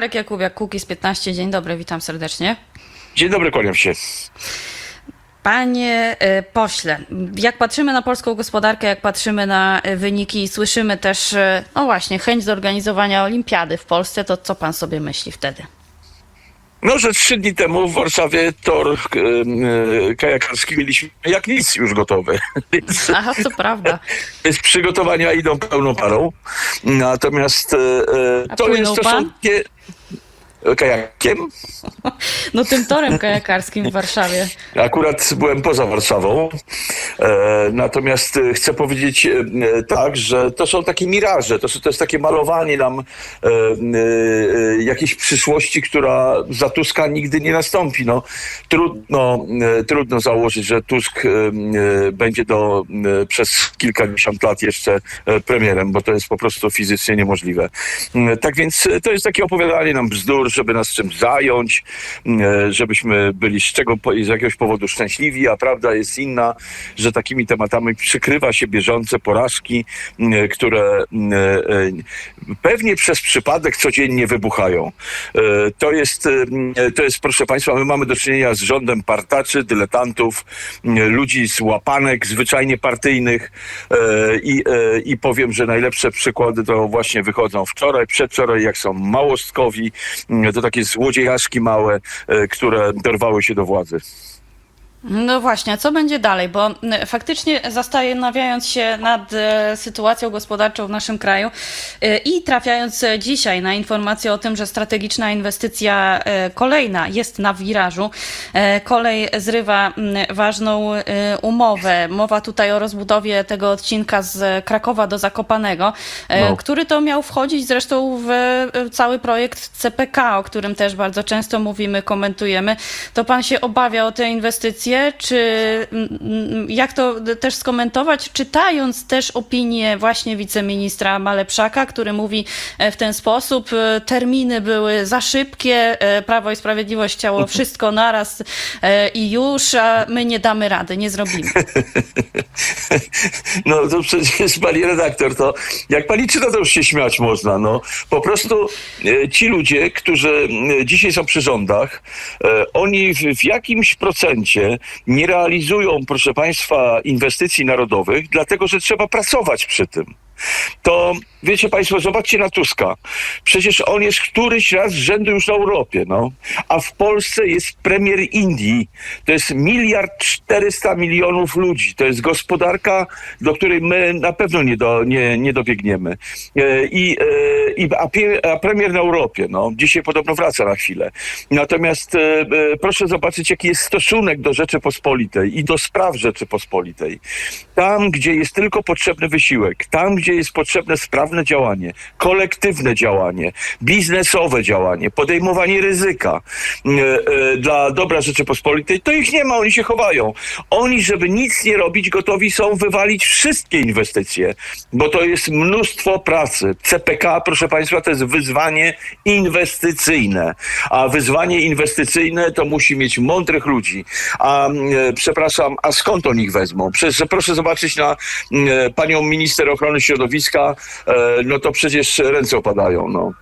Marek Jakubiak, Kukiz 15. Dzień dobry, witam serdecznie. Dzień dobry, kłaniam się. Panie e, pośle, jak patrzymy na polską gospodarkę, jak patrzymy na e, wyniki i słyszymy też, e, no właśnie, chęć zorganizowania olimpiady w Polsce, to co pan sobie myśli wtedy? No, że trzy dni temu w Warszawie tor e, kajakarski mieliśmy jak nic już gotowy. Aha, to prawda. więc przygotowania idą pełną parą. Natomiast A to jest płynął kajakiem. No tym torem kajakarskim w Warszawie. Akurat byłem poza Warszawą. E, natomiast e, chcę powiedzieć e, tak, że to są takie miraże, to, są, to jest takie malowanie nam jakiejś przyszłości, która za Tuska nigdy nie nastąpi. No, trudno, trudno założyć, że Tusk będzie do, przez kilkadziesiąt lat jeszcze premierem, bo to jest po prostu fizycznie niemożliwe. Tak więc to jest takie opowiadanie nam bzdur, żeby nas czymś zająć, e, żebyśmy byli z czego z jakiegoś powodu szczęśliwi, a prawda jest inna, że takimi tematami przykrywa się bieżące porażki, e, które e, e, pewnie przez przypadek codziennie wybuchają. To jest, to jest, proszę Państwa, my mamy do czynienia z rządem partaczy, dyletantów, ludzi z łapanek zwyczajnie partyjnych i, i powiem, że najlepsze przykłady to właśnie wychodzą wczoraj, przedwczoraj, jak są małostkowi, to takie złodziejaszki małe, e, które dorwały się do władzy. No właśnie, a co będzie dalej? Bo faktycznie zastanawiając się nad e, sytuacją gospodarczą w naszym kraju e, i trafiając e, dzisiaj na informację o tym, że strategiczna inwestycja kolejna jest na wirażu, kolej zrywa ważną umowę. Mowa tutaj o rozbudowie tego odcinka z Krakowa do Zakopanego, No. który to miał wchodzić zresztą w cały projekt CPK, o którym też bardzo często mówimy, komentujemy. To pan się obawia o te czy mm, mm, jak to też skomentować, czytając też opinię właśnie wiceministra Malepszaka, który mówi e, w ten sposób, e, terminy były za szybkie, e, Prawo i Sprawiedliwość chciało wszystko naraz i już, a my nie damy rady, nie zrobimy. No to przecież pani redaktor, to jak pani czyta, to już się śmiać można. No. Po prostu ci ludzie, którzy dzisiaj są przy rządach, oni w, w jakimś procencie nie realizują, proszę państwa, inwestycji narodowych, dlatego że trzeba pracować przy tym. To wiecie Państwo, zobaczcie na Tuska. Przecież on jest któryś raz z rzędu już w Europie, no. A w Polsce jest premier Indii. To jest miliard czterysta milionów ludzi. To jest gospodarka, do której my na pewno nie, do, nie, nie dobiegniemy. E, I, e, i, a, pie, a premier na Europie, no. Dzisiaj podobno wraca na chwilę. Natomiast e, proszę zobaczyć, jaki jest stosunek do Rzeczypospolitej i do spraw Rzeczypospolitej. Tam, gdzie jest tylko potrzebny wysiłek, tam, gdzie jest potrzebne sprawne działanie, kolektywne działanie, biznesowe działanie, podejmowanie ryzyka e, e, dla dobra Rzeczypospolitej, to ich nie ma, oni się chowają. Oni, żeby nic nie robić, gotowi są wywalić wszystkie inwestycje, bo to jest mnóstwo pracy. CPK, proszę Państwa, to jest wyzwanie inwestycyjne, a wyzwanie inwestycyjne to musi mieć mądrych ludzi. A e, przepraszam, a skąd oni ich wezmą? Przecież proszę zobaczyć na panią minister ochrony środowiska, e, no to przecież ręce opadają. No.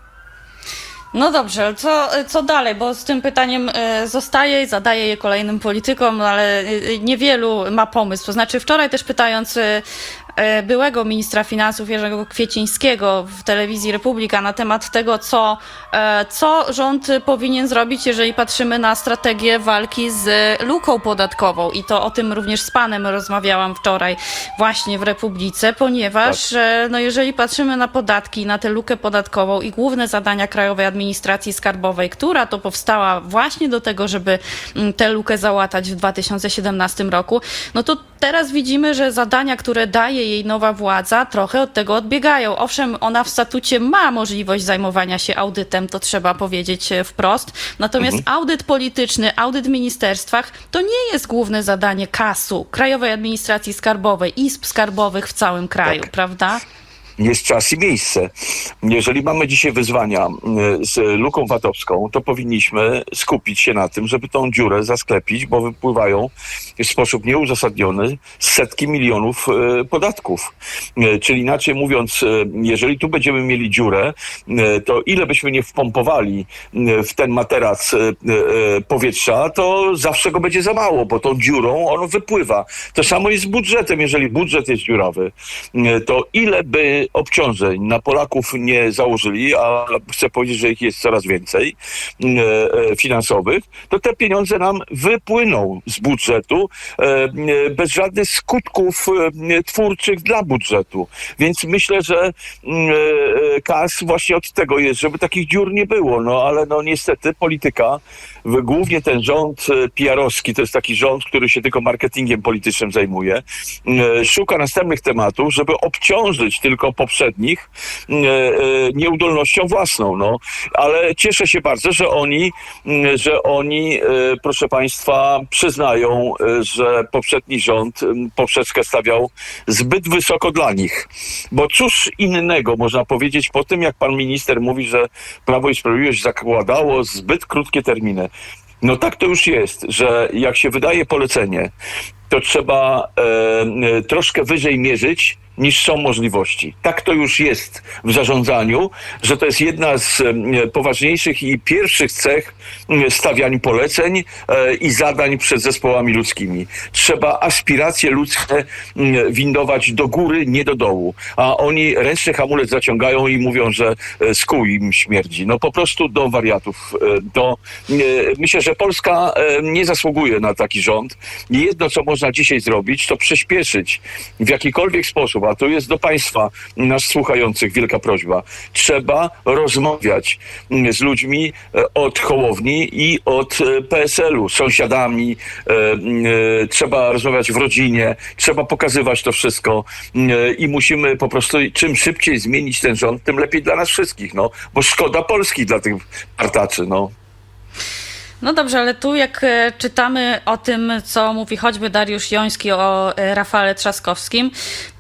No dobrze, co, co dalej? Bo z tym pytaniem e, zostaję i zadaję je kolejnym politykom, ale e, niewielu ma pomysł. To znaczy wczoraj też pytając e, e, byłego ministra finansów Jerzego Kwiecińskiego w telewizji Republika na temat tego, co, e, co rząd powinien zrobić, jeżeli patrzymy na strategię walki z luką podatkową. I to o tym również z panem rozmawiałam wczoraj właśnie w Republice, ponieważ e, no jeżeli patrzymy na podatki, na tę lukę podatkową i główne zadania Krajowej Administracji Skarbowej, która to powstała właśnie do tego, żeby mm, tę lukę załatać w 2017 roku, no to teraz widzimy, że zadania, które daje jej nowa władza, trochę od tego odbiegają. Owszem, ona w statucie ma możliwość zajmowania się audytem, to trzeba powiedzieć e, wprost. Natomiast audyt polityczny, audyt w ministerstwach to nie jest główne zadanie KAS-u, Krajowej Administracji Skarbowej, izb skarbowych w całym kraju, Tak. prawda? Jest czas i miejsce. Jeżeli mamy dzisiaj wyzwania e, z luką VAT-owską, to powinniśmy skupić się na tym, żeby tą dziurę zasklepić, bo wypływają w sposób nieuzasadniony setki milionów e, podatków. E, Czyli inaczej mówiąc, e, jeżeli tu będziemy mieli dziurę, to ile byśmy nie wpompowali w ten materac powietrza, to zawsze go będzie za mało, bo tą dziurą on wypływa. To samo jest z budżetem. Jeżeli budżet jest dziurawy, to ile by obciążeń na Polaków nie założyli, a chcę powiedzieć, że ich jest coraz więcej e, e, finansowych, to te pieniądze nam wypłyną z budżetu e, bez żadnych skutków twórczych dla budżetu. Więc myślę, że mm, KAS właśnie od tego jest, żeby takich dziur nie było. No ale no niestety polityka, głównie ten rząd PR-owski, to jest taki rząd, który się tylko marketingiem politycznym zajmuje, szuka następnych tematów, żeby obciążyć tylko poprzednich e, e, nieudolnością własną. No. Ale cieszę się bardzo, że oni, że oni, e, proszę Państwa, przyznają, że poprzedni rząd poprzeczkę stawiał zbyt wysoko dla nich. Bo cóż innego można powiedzieć po tym, jak pan minister mówi, że Prawo i Sprawiedliwość zakładało zbyt krótkie terminy. No tak to już jest, że jak się wydaje polecenie, to trzeba e, troszkę wyżej mierzyć niż są możliwości. Tak to już jest w zarządzaniu, że to jest jedna z poważniejszych i pierwszych cech stawiań poleceń e, i zadań przed zespołami ludzkimi. Trzeba aspiracje ludzkie windować do góry, nie do dołu. A oni ręczny hamulec zaciągają i mówią, że e, z kół im śmierdzi. No po prostu do wariatów. E, Do, myślę, że Polska nie zasługuje na taki rząd. Jedno, co można dzisiaj zrobić, to przyspieszyć w jakikolwiek sposób, a to jest do Państwa, nas słuchających, wielka prośba. Trzeba rozmawiać mm, z ludźmi e, od Hołowni i od e, PSL-u, sąsiadami. e, mm, Trzeba rozmawiać w rodzinie, trzeba pokazywać to wszystko mm, i musimy po prostu czym szybciej zmienić ten rząd, tym lepiej dla nas wszystkich, no. Bo szkoda Polski dla tych partaczy, no. No dobrze, ale tu jak e, czytamy o tym, co mówi choćby Dariusz Joński o e, Rafale Trzaskowskim,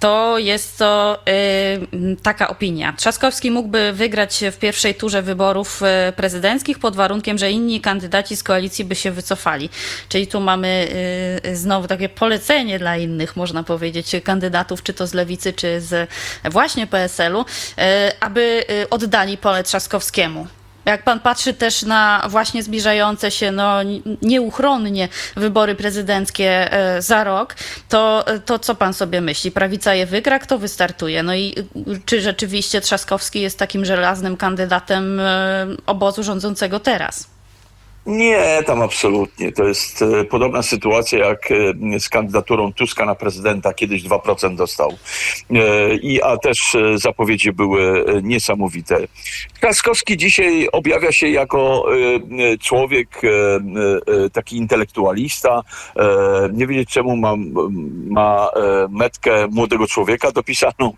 to jest to e, taka opinia. Trzaskowski mógłby wygrać w pierwszej turze wyborów prezydenckich pod warunkiem, że inni kandydaci z koalicji by się wycofali. Czyli tu mamy znowu takie polecenie dla innych, można powiedzieć, kandydatów, czy to z lewicy, czy z właśnie PSL-u, aby oddali pole Trzaskowskiemu. Jak pan patrzy też na właśnie zbliżające się no, nieuchronnie wybory prezydenckie e, za rok, to, to co pan sobie myśli? Prawica je wygra, kto wystartuje? No i y, czy rzeczywiście Trzaskowski jest takim żelaznym kandydatem e, obozu rządzącego teraz? Nie, tam absolutnie. To jest e, podobna sytuacja jak e, z kandydaturą Tuska na prezydenta. Kiedyś 2% dostał. E, I, a też zapowiedzi były niesamowite. Trzaskowski dzisiaj objawia się jako człowiek, taki intelektualista. Nie wiedzieć czemu ma, ma metkę młodego człowieka dopisaną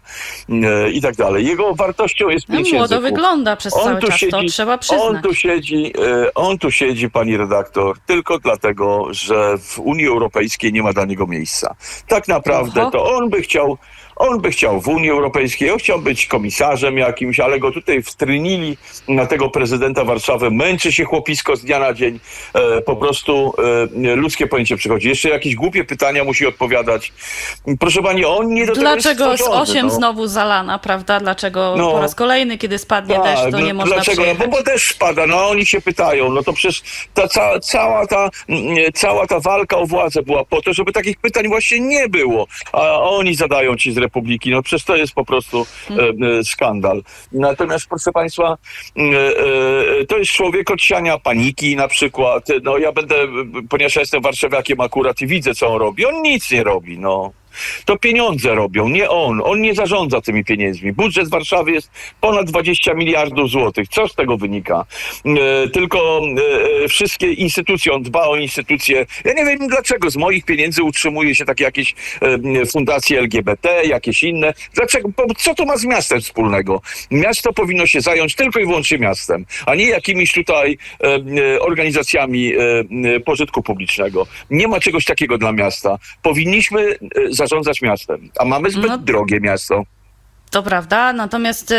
i tak dalej. Jego wartością jest No, młodo języków. wygląda przez cały czas, to trzeba On przyznać. tu siedzi, on tu siedzi, pani redaktor, tylko dlatego, że w Unii Europejskiej nie ma dla niego miejsca. Tak naprawdę Oho. to on by chciał, on by chciał w Unii Europejskiej, on chciał być komisarzem jakimś, ale go tutaj wtrynili na tego prezydenta Warszawy. Męczy się chłopisko z dnia na dzień. E, po prostu e, ludzkie pojęcie przychodzi. Jeszcze jakieś głupie pytania musi odpowiadać. Proszę pani, on nie do tego Dlaczego jest z 8 no. znowu zalana, prawda? Dlaczego No. po raz kolejny, kiedy spadnie deszcz, to no nie można dlaczego? No, bo, bo deszcz spada, no oni się pytają, no to przecież ta ca, cała, ta, cała ta walka o władzę była po to, żeby takich pytań właśnie nie było, a oni zadają ci z Republiki, no przecież to jest po prostu e, e, skandal. Natomiast proszę Państwa, e, to jest człowiek od siania paniki na przykład, no ja będę, ponieważ ja jestem warszawiakiem akurat i widzę co on robi, on nic nie robi, no. To pieniądze robią, nie on. On nie zarządza tymi pieniędzmi. Budżet Warszawy jest ponad 20 miliardów złotych. Co z tego wynika? E, tylko e, wszystkie instytucje, on dba o instytucje. Ja nie wiem dlaczego z moich pieniędzy utrzymuje się takie jakieś e, fundacje LGBT, jakieś inne. Dlaczego? Co to ma z miastem wspólnego? Miasto powinno się zająć tylko i wyłącznie miastem, a nie jakimiś tutaj e, e, organizacjami e, e, pożytku publicznego. Nie ma czegoś takiego dla miasta. Powinniśmy e, zarządzać miastem, a mamy zbyt No. drogie miasto. To prawda, natomiast y,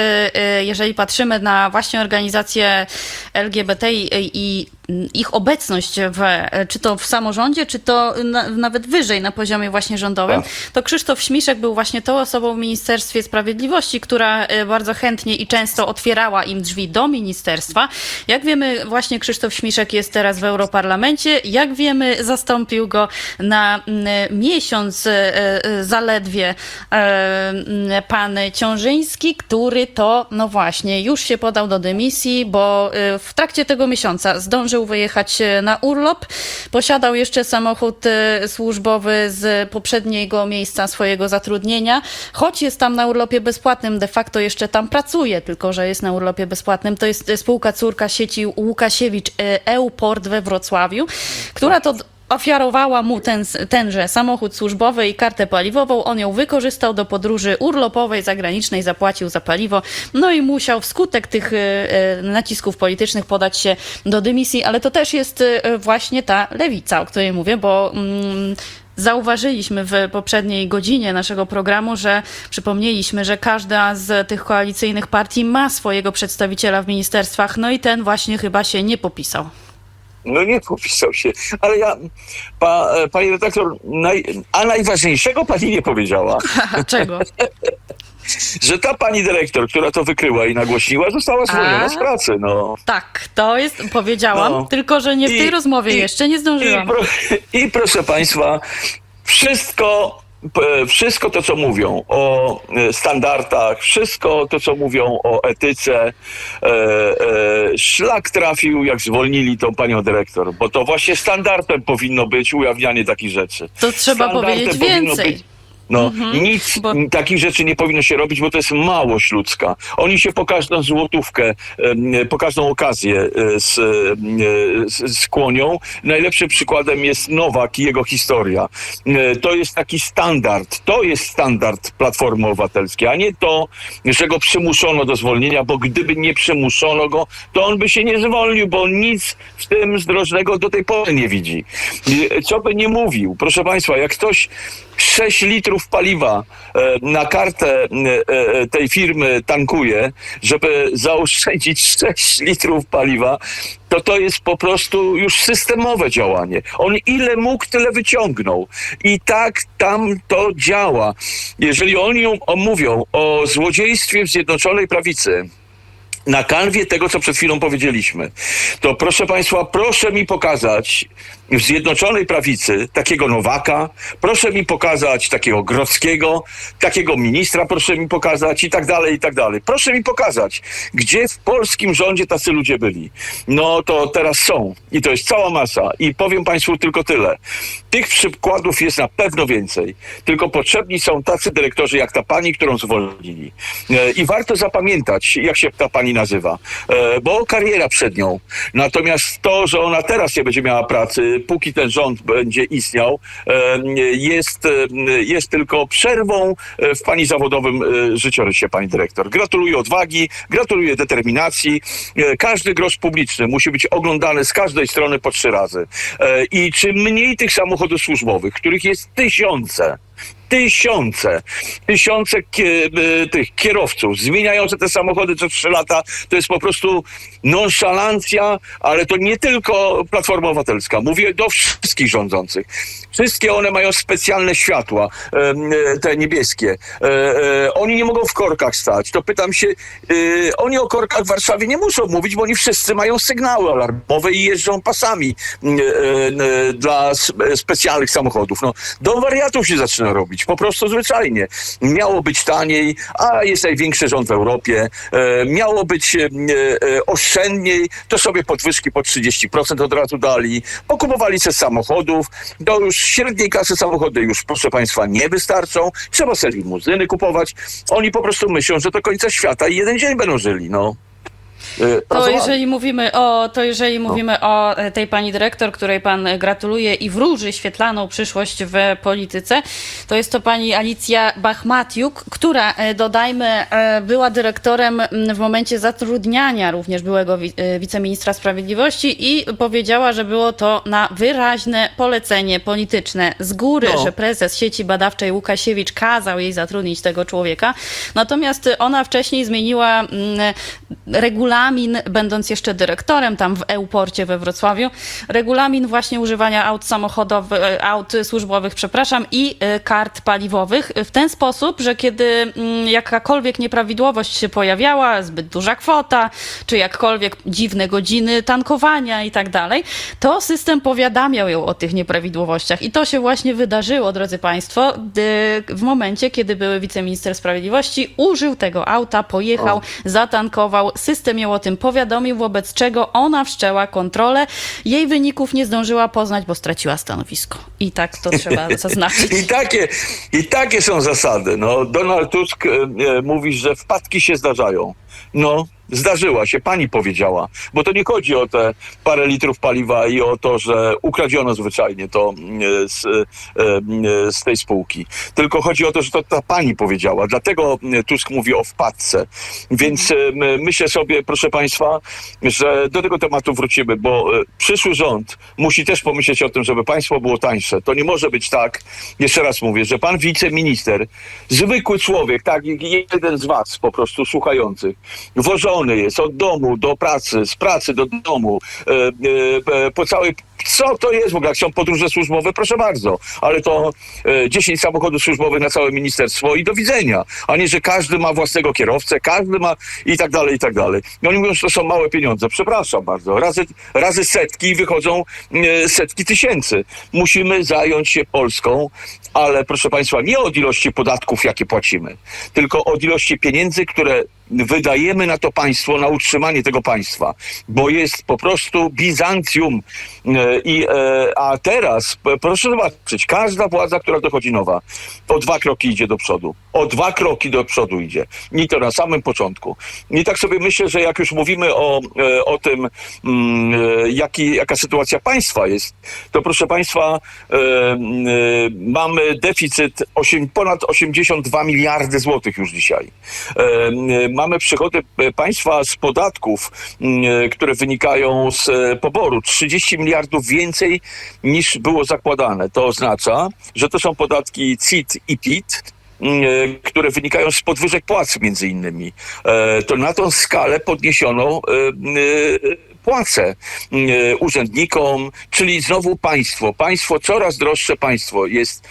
y, jeżeli patrzymy na właśnie organizacje LGBT i, i ich obecność w, czy to w samorządzie, czy to na, nawet wyżej na poziomie właśnie rządowym, Tak. to Krzysztof Śmiszek był właśnie tą osobą w Ministerstwie Sprawiedliwości, która y, bardzo chętnie i często otwierała im drzwi do ministerstwa. Jak wiemy, właśnie Krzysztof Śmiszek jest teraz w Europarlamencie. Jak wiemy, zastąpił go na mm, miesiąc y, y, zaledwie mm, pan Ciążyński, który to, no właśnie, już się podał do dymisji, bo w trakcie tego miesiąca zdążył wyjechać y, na urlop. Posiadał jeszcze samochód y, służbowy z poprzedniego miejsca swojego zatrudnienia. Choć jest tam na urlopie bezpłatnym, de facto jeszcze tam pracuje, tylko że jest na urlopie bezpłatnym. To jest y, spółka córka sieci Łukasiewicz Euport we Wrocławiu, która to ofiarowała mu ten, tenże samochód służbowy i kartę paliwową. On ją wykorzystał do podróży urlopowej, zagranicznej, zapłacił za paliwo. No i musiał wskutek tych e, e, nacisków politycznych podać się do dymisji, ale to też jest e, właśnie ta lewica, o której mówię, bo. Mm, Zauważyliśmy w poprzedniej godzinie naszego programu, że przypomnieliśmy, że każda z tych koalicyjnych partii ma swojego przedstawiciela w ministerstwach, no i ten właśnie chyba się nie popisał. No nie popisał się, ale ja, pa, pani redaktor, naj, a najważniejszego pani nie powiedziała, Czego? że ta pani dyrektor, która to wykryła i nagłośniła, została zwolniona z pracy, no. Tak, to jest, powiedziałam, No. tylko że nie w tej I- rozmowie i- jeszcze nie I, zdążyłam. pro, I proszę państwa, wszystko, wszystko to, co mówią o e, standardach, wszystko to, co mówią o etyce, e, e, szlak trafił, jak zwolnili tą panią dyrektor, bo to właśnie standardem powinno być ujawnianie takich rzeczy. To trzeba Standardem powiedzieć więcej. No, nic bo- takich rzeczy nie powinno się robić, bo to jest małość ludzka. Oni się po każdą złotówkę, em, po każdą okazję e, e, s- skłonią. Najlepszym przykładem jest Nowak i jego historia. E, To jest taki standard, to jest standard Platformy Obywatelskiej, a nie to, że go przymuszono do zwolnienia, bo gdyby nie przymuszono go, to on by się nie zwolnił, bo nic w tym zdrożnego do tej pory nie widzi. E, Co by nie mówił, proszę Państwa, jak ktoś 6 litrów paliwa e, na kartę e, e, tej firmy tankuje, żeby zaoszczędzić 6 litrów paliwa, to to jest po prostu już systemowe działanie. On ile mógł, tyle wyciągnął. I tak tam to działa. Jeżeli oni o- mówią o złodziejstwie w Zjednoczonej Prawicy, na kanwie tego, co przed chwilą powiedzieliśmy, to proszę Państwa, proszę mi pokazać Zjednoczonej Prawicy takiego Nowaka, proszę mi pokazać takiego Grodzkiego, takiego ministra proszę mi pokazać i tak dalej, i tak dalej. Proszę mi pokazać, gdzie w polskim rządzie tacy ludzie byli. No to teraz są i to jest cała masa i powiem Państwu tylko tyle. Tych przykładów jest na pewno więcej, tylko potrzebni są tacy dyrektorzy jak ta pani, którą zwolnili. E, I warto zapamiętać, jak się ta pani nazywa, e, bo kariera przed nią. Natomiast to, że ona teraz nie będzie miała pracy, póki ten rząd będzie istniał, e, jest, e, jest tylko przerwą e, w pani zawodowym życiorysie, pani dyrektor. Gratuluję odwagi, gratuluję determinacji. Każdy grosz publiczny musi być oglądany z każdej strony po trzy razy. I czym mniej tych samochodów służbowych, których jest tysiące, tysiące, tysiące y, tych kierowców zmieniające te samochody co trzy lata, to jest po prostu nonszalancja, ale to nie tylko Platforma Obywatelska. Mówię do wszystkich rządzących. Wszystkie one mają specjalne światła, e, te niebieskie. E, e, Oni nie mogą w korkach stać. To pytam się, oni o korkach w Warszawie nie muszą mówić, bo oni wszyscy mają sygnały alarmowe i jeżdżą pasami dla spe- specjalnych samochodów. No, do wariatów się zaczyna robić, po prostu zwyczajnie. Miało być taniej, a jest największy rząd w Europie. Miało być oszczędniej, to sobie podwyżki po 30% od razu dali. Pokupowali se samochodów, to już średniej klasy samochody już, proszę Państwa, nie wystarczą. Trzeba sobie limuzyny kupować. Oni po prostu myślą, że do końca świata i jeden dzień będą żyli, no. E, To jeżeli mówimy o, to jeżeli mówimy o e, tej pani dyrektor, której pan gratuluje i wróży świetlaną przyszłość w polityce, to jest to pani Alicja Bachmatiuk, która, e, dodajmy, e, była dyrektorem w momencie zatrudniania również byłego wi- wiceministra sprawiedliwości i powiedziała, że było to na wyraźne polecenie polityczne z góry, No. że prezes sieci badawczej Łukasiewicz kazał jej zatrudnić tego człowieka. Natomiast ona wcześniej zmieniła regulamin, będąc jeszcze dyrektorem tam w Euporcie we Wrocławiu, regulamin właśnie używania aut samochodowych, e, aut służbowych, przepraszam, i e, kart paliwowych w ten sposób, że kiedy mm, jakakolwiek nieprawidłowość się pojawiała, zbyt duża kwota, czy jakkolwiek dziwne godziny tankowania i tak dalej, to system powiadamiał ją o tych nieprawidłowościach. I to się właśnie wydarzyło, drodzy Państwo, w momencie, kiedy były wiceminister sprawiedliwości, użył tego auta, pojechał, O. zatankował, system ją o tym powiadomił, wobec czego ona wszczęła kontrolę. Jej wyników nie zdążyła poznać, bo straciła stanowisko. I tak to trzeba zaznaczyć. I takie, I takie są zasady. No, Donald Tusk e, e, mówi, że wpadki się zdarzają. No, zdarzyła się, pani powiedziała. Bo to nie chodzi o te parę litrów paliwa i o to, że ukradziono zwyczajnie to e, z, e, e, z tej spółki. Tylko chodzi o to, że to ta pani powiedziała. Dlatego e, Tusk mówi o wpadce. Więc e, my- myślę sobie, proszę państwa, że do tego tematu wrócimy, bo przyszły rząd musi też pomyśleć o tym, żeby państwo było tańsze. To nie może być tak, jeszcze raz mówię, że pan wiceminister, zwykły człowiek, tak, jeden z was po prostu słuchających, wożony jest od domu do pracy, z pracy do domu, e, e, po całej co to jest w ogóle? Jak są podróże służbowe, proszę bardzo. Ale to e, 10 samochodów służbowych na całe ministerstwo i do widzenia. A nie, że każdy ma własnego kierowcę, każdy ma i tak dalej, i tak dalej. I oni mówią, że to są małe pieniądze. Przepraszam bardzo. Razy, razy setki wychodzą e, setki tysięcy. Musimy zająć się Polską, ale proszę Państwa, nie od ilości podatków, jakie płacimy, tylko od ilości pieniędzy, które wydajemy na to państwo, na utrzymanie tego państwa, bo jest po prostu Bizancjum. E, I, e, a teraz, proszę zobaczyć, każda władza, która dochodzi nowa, o dwa kroki idzie do przodu. O dwa kroki do przodu idzie. I to na samym początku. I tak sobie myślę, że jak już mówimy o, e, o tym, mm, e, jaki, jaka sytuacja państwa jest, to proszę państwa, e, mm, e, mamy deficyt osiem, ponad 82 miliardy złotych już dzisiaj. E, Mamy przychody e, państwa z podatków, m, e, które wynikają z e, poboru 30 miliardów więcej niż było zakładane. To oznacza, że to są podatki CIT i PIT, m, e, które wynikają z podwyżek płac między innymi. E, To na tą skalę podniesiono e, płace urzędnikom, czyli znowu państwo. Państwo, coraz droższe państwo jest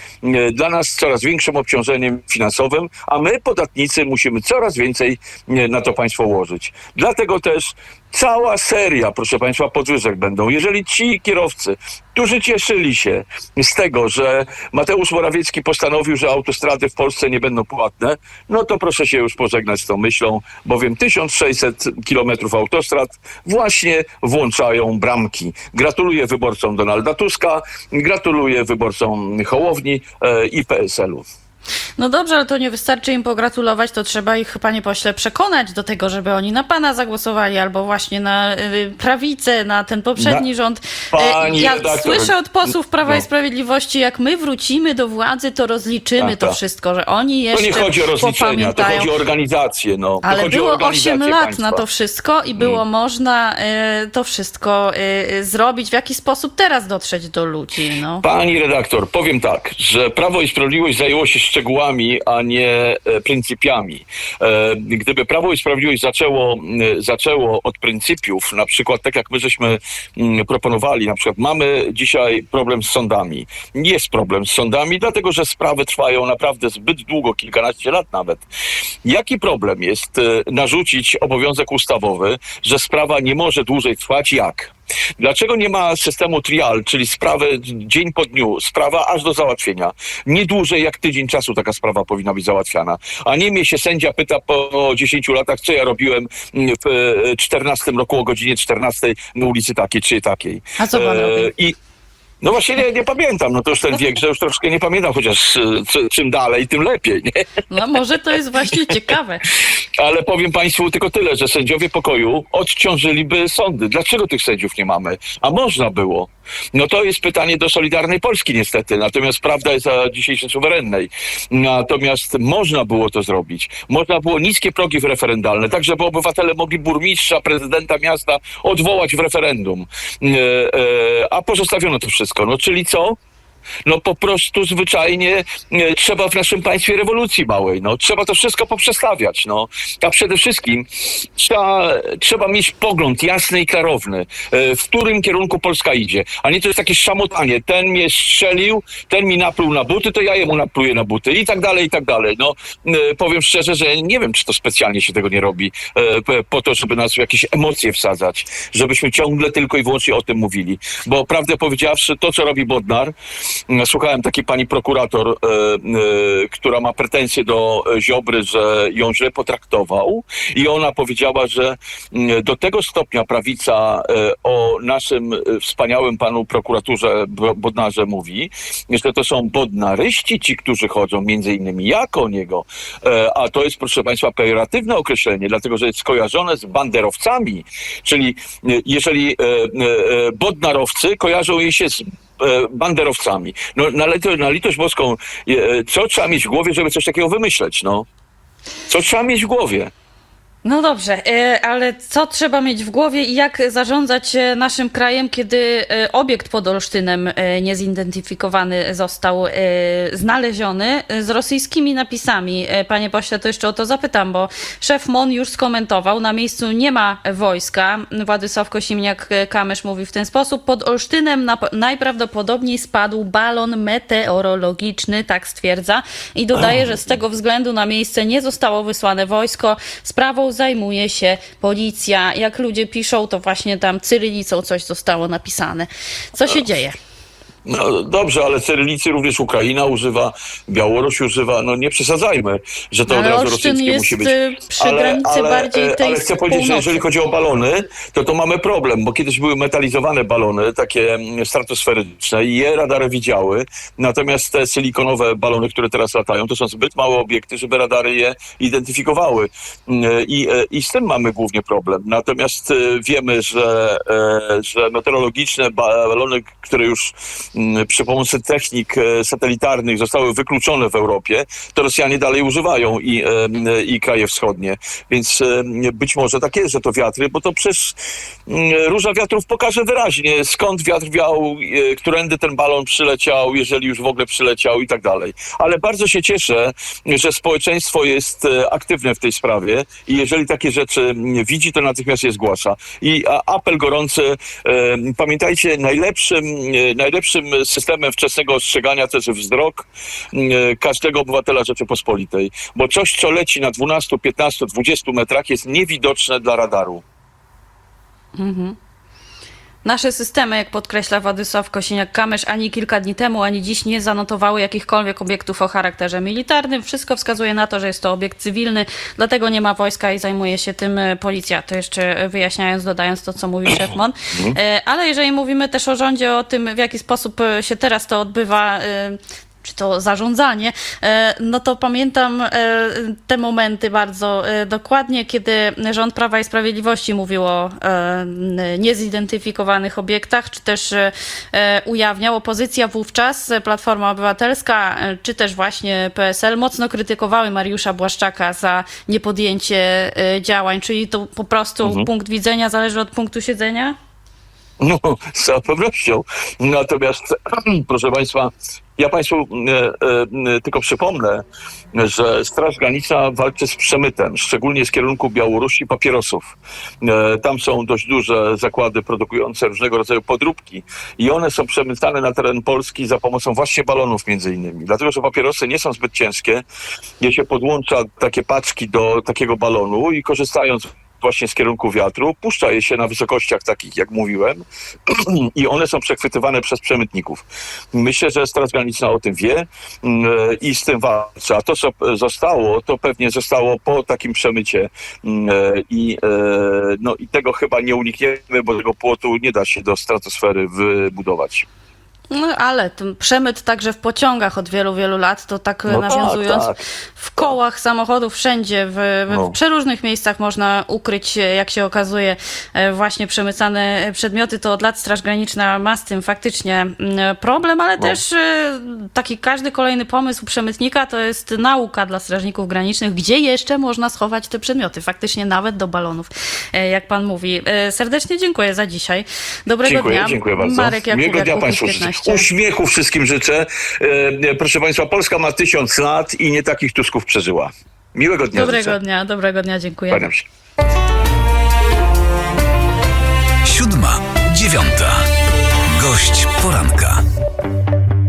dla nas coraz większym obciążeniem finansowym, a my, podatnicy, musimy coraz więcej na to państwo łożyć. Dlatego też cała seria, proszę państwa, podwyżek będą. Jeżeli ci kierowcy, którzy cieszyli się z tego, że Mateusz Morawiecki postanowił, że autostrady w Polsce nie będą płatne, no to proszę się już pożegnać z tą myślą, bowiem 1600 kilometrów autostrad właśnie włączają bramki. Gratuluję wyborcom Donalda Tuska, gratuluję wyborcom Hołowni e, i PSL-u. No dobrze, ale to nie wystarczy im pogratulować, to trzeba ich, panie pośle, przekonać do tego, żeby oni na pana zagłosowali, albo właśnie na y, prawicę, na ten poprzedni Na- rząd. Y, Pani ja redaktor, słyszę od posłów Prawa i no. Sprawiedliwości, jak my wrócimy do władzy, to rozliczymy Tak, to tak. wszystko, że oni To jeszcze nie chodzi o rozliczenia, to chodzi o organizację. No. To Ale było organizację 8 lat państwa. na to wszystko i było można y, to wszystko y, y, zrobić. W jaki sposób teraz dotrzeć do ludzi? No. Pani redaktor, powiem tak, że Prawo i Sprawiedliwość zajęło się szczegółami, a nie e, pryncypiami. E, Gdyby Prawo i Sprawiedliwość zaczęło, e, zaczęło od pryncypiów, na przykład tak jak my żeśmy mm, proponowali, na przykład mamy dzisiaj problem z sądami. Jest problem z sądami, dlatego że sprawy trwają naprawdę zbyt długo, kilkanaście lat nawet. Jaki problem jest narzucić obowiązek ustawowy, że sprawa nie może dłużej trwać? Jak? Dlaczego nie ma systemu trial, czyli sprawy dzień po dniu, sprawa aż do załatwienia? Nie dłużej jak tydzień czasu taka sprawa powinna być załatwiana. A nie mnie się sędzia pyta po 10 latach, co ja robiłem w e, 14 roku o godzinie 14 na ulicy takiej czy takiej. A co pan E, robił? I No właśnie nie, nie pamiętam, no to już ten wiek, że już troszkę nie pamiętam, chociaż czy- czym dalej, tym lepiej, nie? No może to jest właśnie ciekawe. Ale powiem Państwu tylko tyle, że sędziowie pokoju odciążyliby sądy. Dlaczego tych sędziów nie mamy? A można było. No to jest pytanie do Solidarnej Polski niestety, natomiast prawda jest za dzisiejszej suwerennej. Natomiast można było to zrobić. Można było niskie progi referendalne, tak żeby obywatele mogli burmistrza, prezydenta miasta odwołać w referendum. E, e, a pozostawiono to wszystko. No czyli co? No po prostu zwyczajnie e, trzeba w naszym państwie rewolucji małej. No, trzeba to wszystko poprzestawiać. No. A przede wszystkim trzeba, trzeba mieć pogląd jasny i klarowny, e, w którym kierunku Polska idzie. A nie to jest takie szamotanie. Ten mnie strzelił, ten mi napluł na buty, to ja jemu napluję na buty i tak dalej, i tak dalej. No, e, powiem szczerze, że nie wiem, czy to specjalnie się tego nie robi po to, żeby nas w jakieś emocje wsadzać, żebyśmy ciągle tylko i wyłącznie o tym mówili. Bo prawdę powiedziawszy, to, co robi Bodnar, Słuchałem takiej pani prokurator, e, e, która ma pretensje do Ziobry, że ją źle potraktował i ona powiedziała, że mm, do tego stopnia prawica e, o naszym wspaniałym panu prokuraturze Bo- Bodnarze mówi, że to są bodnaryści ci, którzy chodzą, między innymi jak o niego. A to jest, proszę państwa, pejoratywne określenie, dlatego że jest skojarzone z banderowcami, czyli jeżeli bodnarowcy kojarzą jej się z banderowcami. No, na, na litość boską, e, co trzeba mieć w głowie, żeby coś takiego wymyśleć, no? Co trzeba mieć w głowie? No dobrze, e, ale co trzeba mieć w głowie i jak zarządzać e, naszym krajem, kiedy e, obiekt pod Olsztynem niezidentyfikowany został znaleziony z rosyjskimi napisami? Panie pośle, to jeszcze o to zapytam, bo szef MON już skomentował, na miejscu nie ma wojska. Władysław Kosiniak-Kamysz mówi w ten sposób, pod Olsztynem najprawdopodobniej spadł balon meteorologiczny, tak stwierdza, i dodaje, że z tego względu na miejsce nie zostało wysłane wojsko. Sprawą zajmuje się policja. Jak ludzie piszą, to właśnie tam cyrylicą coś zostało napisane. Co się dzieje? No dobrze, ale cyrylicy również Ukraina używa, Białoruś używa, no nie przesadzajmy, że to Ale od razu Olsztyn rosyjskie musi być. y, przy granicy bardziej e, tej Ale chcę powiedzieć, że jeżeli chodzi o balony, to to mamy problem, bo kiedyś były metalizowane balony, takie mm, stratosferyczne i je radary widziały, natomiast te silikonowe balony, które teraz latają, to są zbyt małe obiekty, żeby radary je identyfikowały. Mm, I, e, i z tym mamy głównie problem. Natomiast e, wiemy, że, e, że meteorologiczne balony, które już przy pomocy technik e, satelitarnych zostały wykluczone w Europie, to Rosjanie dalej używają i, e, i kraje wschodnie. Więc e, być może tak jest, że to wiatry, bo to przecież mm, róża wiatrów pokaże wyraźnie, skąd wiatr wiał, którędy ten balon przyleciał, jeżeli już w ogóle przyleciał i tak dalej. Ale bardzo się cieszę, że społeczeństwo jest aktywne w tej sprawie i jeżeli takie rzeczy mm, widzi, to natychmiast je zgłasza. I apel gorący, pamiętajcie, najlepszym, e, systemem wczesnego ostrzegania jest wzrok e, każdego obywatela Rzeczypospolitej, bo coś, co leci na 12, 15, 20 metrach jest niewidoczne dla radaru. Nasze systemy, jak podkreśla Władysław Kosiniak-Kamysz, ani kilka dni temu, ani dziś nie zanotowały jakichkolwiek obiektów o charakterze militarnym. Wszystko wskazuje na to, że jest to obiekt cywilny, dlatego nie ma wojska i zajmuje się tym e, policja. To jeszcze wyjaśniając, dodając to, co mówi szef MON. E, Ale jeżeli mówimy też o rządzie, o tym, w jaki sposób e, się teraz to odbywa, e, czy to zarządzanie, e, no to pamiętam e, te momenty bardzo e, dokładnie, kiedy rząd Prawa i Sprawiedliwości mówił o niezidentyfikowanych obiektach, czy też ujawniał. Opozycja wówczas, Platforma Obywatelska, czy też właśnie PSL mocno krytykowały Mariusza Błaszczaka za niepodjęcie działań, czyli to po prostu punkt widzenia zależy od punktu siedzenia? No, z całą pewnością. Natomiast, proszę Państwa, ja Państwu e, e, tylko przypomnę, że Straż Graniczna walczy z przemytem, szczególnie z kierunku Białorusi papierosów. E, tam są dość duże zakłady produkujące różnego rodzaju podróbki i one są przemycane na teren Polski za pomocą właśnie balonów między innymi. Dlatego, że papierosy nie są zbyt ciężkie, je się podłącza takie paczki do takiego balonu i korzystając właśnie z kierunku wiatru, puszcza je się na wysokościach takich, jak mówiłem, i one są przechwytywane przez przemytników. Myślę, że Straż Graniczna o tym wie mm, i z tym walczy. A to, co zostało, to pewnie zostało po takim przemycie mm, i, e, no, i tego chyba nie unikniemy, bo tego płotu nie da się do stratosfery wybudować. No ale ten przemyt także w pociągach od wielu, wielu lat, to tak no nawiązując, tak, tak, w kołach samochodów wszędzie, w, no. w, przeróżnych miejscach można ukryć, e, jak się okazuje, e, właśnie przemycane przedmioty. To od lat Straż Graniczna ma z tym faktycznie mm, problem, ale no. też e, taki każdy kolejny pomysł przemytnika to jest nauka dla strażników granicznych, gdzie jeszcze można schować te przedmioty, faktycznie nawet do balonów, jak pan mówi. Serdecznie dziękuję za dzisiaj. Dobrego dziękuję, dnia. Dziękuję bardzo. Marek Jakubiak, dnia Państwu 15. Oczywiście. Uśmiechu wszystkim życzę. E, e, proszę Państwa, Polska ma tysiąc lat i nie takich Tusków przeżyła. Miłego dnia. Dobrego życzę. dnia, dobrego dnia, dziękuję. Kłaniam się. Siódma, dziewiąta. Gość poranka.